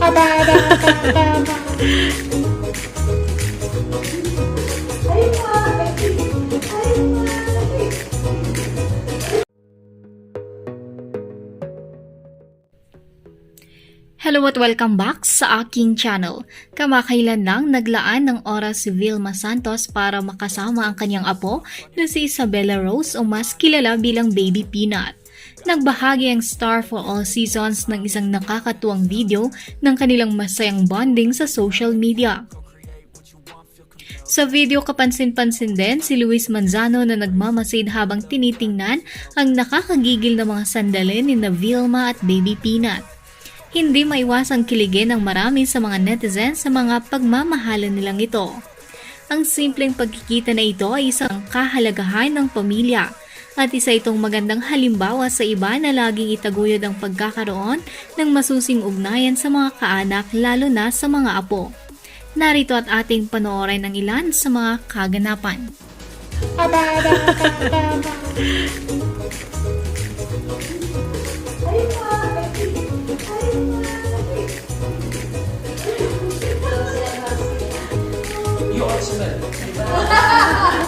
Hello at welcome back sa aking channel. Kamakailan lang naglaan ng oras si Vilma Santos para makasama ang kanyang apo na si Isabella Rose o mas kilala bilang Baby Peanut. Nagbahagi ang Star for All Seasons ng isang nakakatuwang video ng kanilang masayang bonding sa social media. Sa video kapansin-pansin din si Luis Manzano na nagmamasid habang tinitingnan ang nakakagigil na mga sandali ni na Vilma at Baby Peanut. Hindi maiwasang kiligin ng marami sa mga netizens sa mga pagmamahalan nilang ito. Ang simpleng pagkikita na ito ay isang kahalagahan ng pamilya at isa itong magandang halimbawa sa iba na laging itaguyod ang pagkakaroon ng masusing ugnayan sa mga kaanak lalo na sa mga apo. Narito at ating panoorin ang ilan sa mga kaganapan. Yung sila.